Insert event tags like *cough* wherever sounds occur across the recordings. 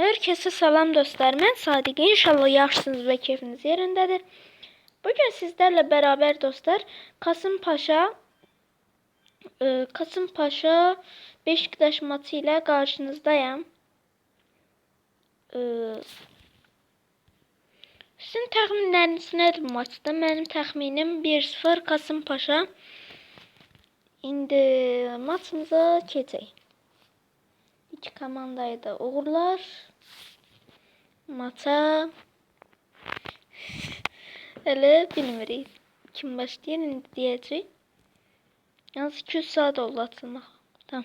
Herkese salam dostlar. Mən Sadiq. İnşallah yaxşısınız və keyfiniz yerindədir. Bugün sizlərlə bərabər dostlar Kasımpaşa e, Kasımpaşa Beşiktaş maçı ilə qarşınızdayam. E, Sizin təxminləriniz nədir bu maçda? Mənim təxminim 1-0 Kasımpaşa. İndi maçımıza keçək. İki komandayı da uğurlar. Maça Hele bilmirik. Kim başlayır indi deyəcək. Yalnız 200 saat oldu atılmaq. Tamam.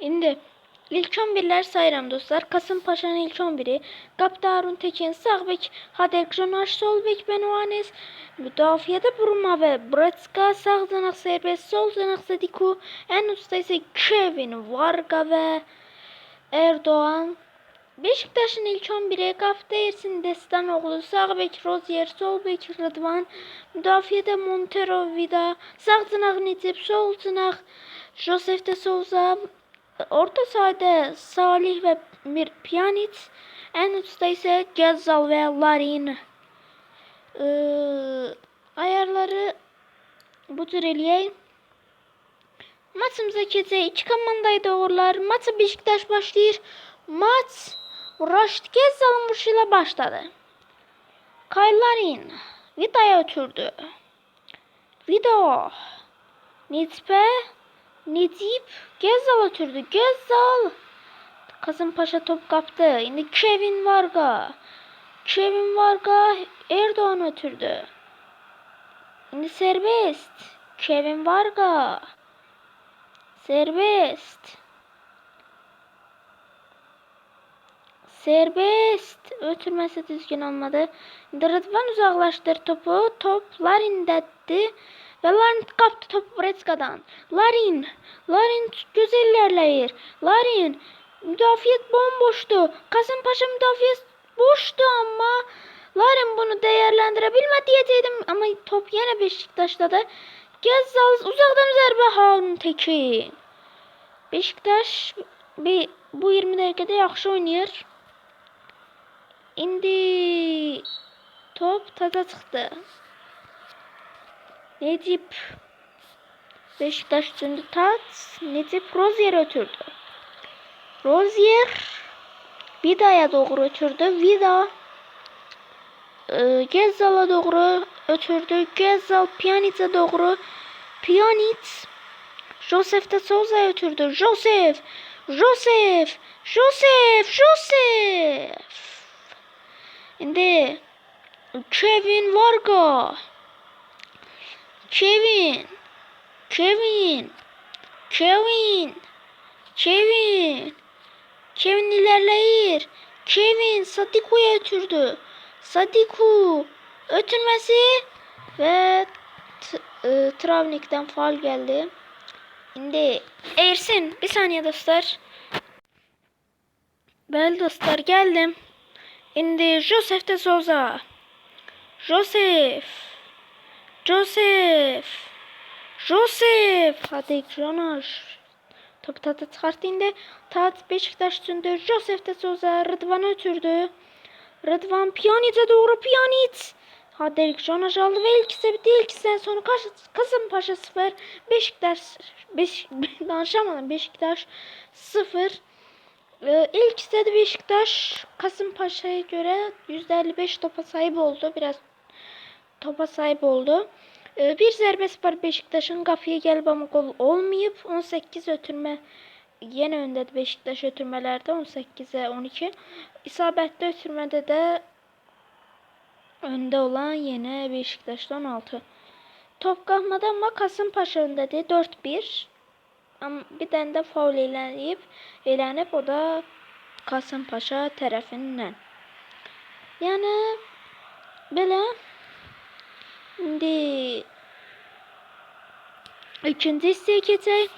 İndi ilk 11'ler sayıram dostlar. Kasımpaşa'nın ilk 11'i. Kapta Harun Tekin, sağ bek Hader Jonaş, sol bek Benuanes, müdafiyede Buruma ve Bretska, sağ zınak serbest, sol zınak Sadiku, en usta ise Kevin Varga ve Erdoğan. Beşiktaş'ın ilk 11'i Kafta Ersin Destanoğlu, sağ bek Rozier, sol bek Rıdvan, müdafiyede Montero Vida, sağ zınak Necip, sol zınak Josef de Souza, orta sahada Salih ve Mir Pjanic, en uçta ise Gezzal ve Larin. Ee, ayarları bu tür eləyək. Maçımıza keçək. İki komandayı da uğurlar. Maça Beşiktaş başlayır. Maç Raşit Gezzal'ın vuruşuyla başladı. Kaylarin Vida'ya ötürdü. Vida Necip'e Necip Gezzal ötürdü. Gezzal Kasımpaşa top kaptı. Şimdi Kevin Varga. Kevin Varga Erdoğan ötürdü. Şimdi serbest. Kevin Varga. Serbest. Serbest. Ötürmesi düzgün olmadı. Rıdvan uzaklaştır topu. Top Larin'detti. Ve Larin kaptı topu Bretska'dan. Larin. Larin güzel ilerleyir. Larin. Müdafiyet bomboştu. Kasımpaşa müdafiyet boştu ama Larin bunu değerlendirebilmedi diyecektim ama top yine Beşiktaş'ta da. Gezzal uzaktan zərbe Harun Tekin. Beşiktaş bir, bu 20 dəqiqədə yaxşı oynayır. İndi top taza çıxdı. Necip Beşiktaş üçüncü tat. Necip Rozier ötürdü. Rozier Vida'ya doğru ötürdü. Vida e, Gezzal'a doğru ötürdü. Gezzal Pjanic'e doğru. Pjanic Josef de Souza'ya ötürdü. Josef Josef Josef Josef Şimdi Kevin Varga Kevin Kevin Kevin Kevin Kevin ilerleyir. Kevin Sadiku'ya ötürdü. Sadiku ötürmesi ve e, Travnik'ten faul geldi. Şimdi Ersin bir saniye dostlar. Bəli dostlar geldim. Şimdi Josef de Souza. Josef. Josef. Josef. Hadi Jonas. Top tadı çıkarttı indi. Tat Beşiktaş üstünde. Josef de Souza Rıdvan'ı ötürdü. Rıdvan Pjanic'e doğru Pjanic. Hadi Erik Jonas aldı ve ilkisi bitti. İlkisinden sonra Kas- Kasımpaşa 0. Beşiktaş Beş, *laughs* danışamadım. Beşiktaş 0. Ee, ilk istedi Beşiktaş Kasımpaşa'ya göre %55 topa sahip oldu. Biraz topa sahip oldu. Ee, bir serbest var Beşiktaş'ın kafaya gelip ama gol olmayıp 18 ötürme yine öndedir Beşiktaş ötürmelerde 18'e 12. İsabetli ötürmede de önde olan yine Beşiktaş'ta 16. Top qalxmadı amma Kasımpaşa öndədir 4-1. Amma bir dənə də faul elənib, elənib o da Kasımpaşa tərəfindən. Yəni belə indi ikinci hissəyə keçək.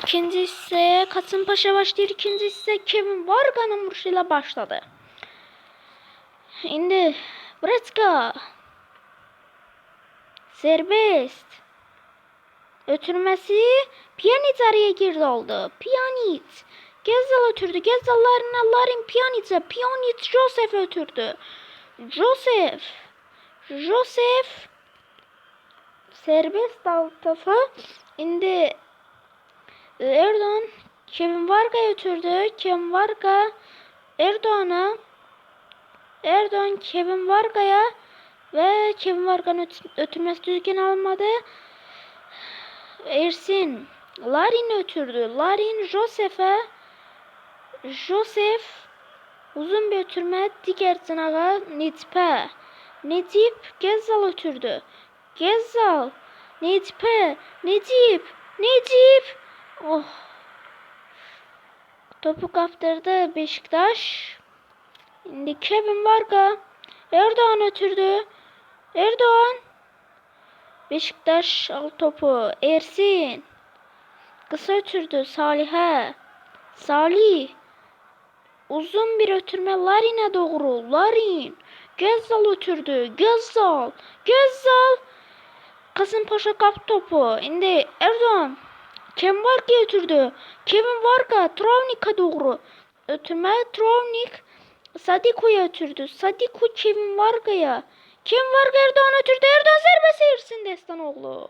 İkinci hissəyə Kasımpaşa başlayır. İkinci hissə Kevin Vargan'ın vuruşu ilə başladı. İndi Bretska Serbest. Ötürmesi Pjanic araya girdi oldu. Pjanic. Gezzal ötürdü. Gezzal Larin'e. Larin Pjanic'e. Pjanic Joseph ötürdü. Joseph. Joseph. Serbest altafı. Şimdi e, Erdoğan Kevin Varga'ya ötürdü. Kevin Varga Erdoğan'a Erdoğan Kevin Varga'ya ve Kevin Varga'nın öt- ötürmesi düzgün almadı. Ersin Larin ötürdü. Larin Joseph'e Joseph uzun bir ötürme diğer sınağa Nitpe. Necip Gezzal ötürdü. Gezzal Necip'e Necip Necip Oh Topu kaptırdı Beşiktaş. Şimdi Kevin Varga Erdoğan ötürdü. Erdoğan Beşiktaş al topu. Ersin. Kısa ötürdü Salih'e. Salih. Uzun bir ötürme Larin'e doğru. Larin. Gezzal ötürdü. Gezzal. Gezzal. Kasımpaşa kap topu. Şimdi Erdoğan. Kevin Varga ötürdü. Kevin Varga. Travnik'e doğru. Ötürme Travnik. Sadiko'ya ötürdü. Sadiko Kevin Varga'ya. Kevin Varga Erdoğan ötürdü. Erdoğan serbest Ersin Destanoğlu.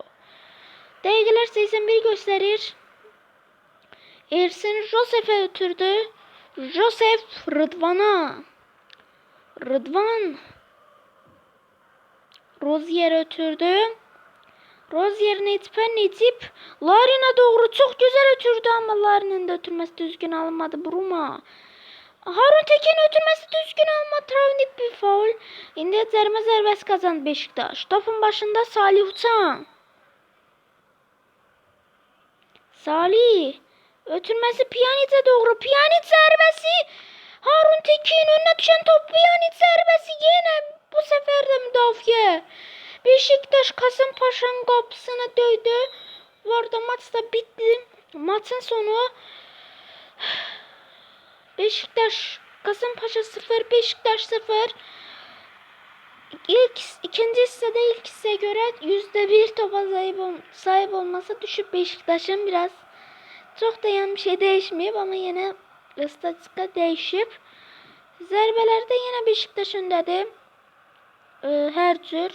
Değgiler 81 gösterir. Ersin Joseph'e ötürdü. Joseph Rıdvan'a. Rıdvan. Rozier ötürdü. Rozier Necip'e Necip. Larin'e doğru çok güzel ötürdü ama Larin'in de ötürmesi düzgün almadı. Bruma. Harun Tekin ötürmesi düzgün alma Travnik bir faul. Şimdi zerme serbest kazandı Beşiktaş. Topun başında Salih Uçan. Salih. Ötürmesi Pjanic doğru. Pjanic serbesti. Harun Tekin önüne düşen top Pjanic serbesti. Yine bu sefer de müdafiye. Beşiktaş Kasımpaşa'nın kapısına döydü. Bu arada maç da bitti. Maçın sonu Beşiktaş Kasımpaşa 0 Beşiktaş 0 İlk ikinci hissede ilk hisseye göre yüzde bir topa sahip, ol- sahip olması düşük Beşiktaş'ın biraz çok da yani bir şey değişmiyor ama yine istatistika değişip zerbelerde yine Beşiktaş öndedir. Ee, her tür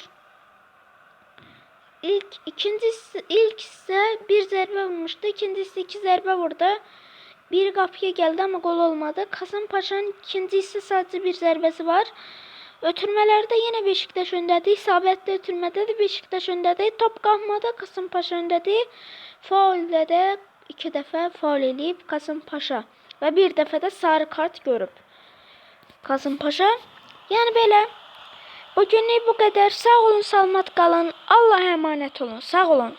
ilk ikincisi ilk ise bir zerbe vurmuştu. İkincisi iki zerbe vurdu. Bir kapıya geldi ama gol olmadı. Kasımpaşa'nın ikincisi sadece bir zerbesi var. Ötürmelerde yine Beşiktaş öndedir. İsabetli ötürmede de Beşiktaş öndedir. Top kalkmadı Kasımpaşa öndedir. Faulde de iki defa faul eləyib Kasımpaşa. Və bir dəfə də sarı kart görüb. Kasımpaşa. Yəni belə. Bugünlük bu qədər. Sağ olun, salamat qalın. Allah'a emanet olun. Sağ olun.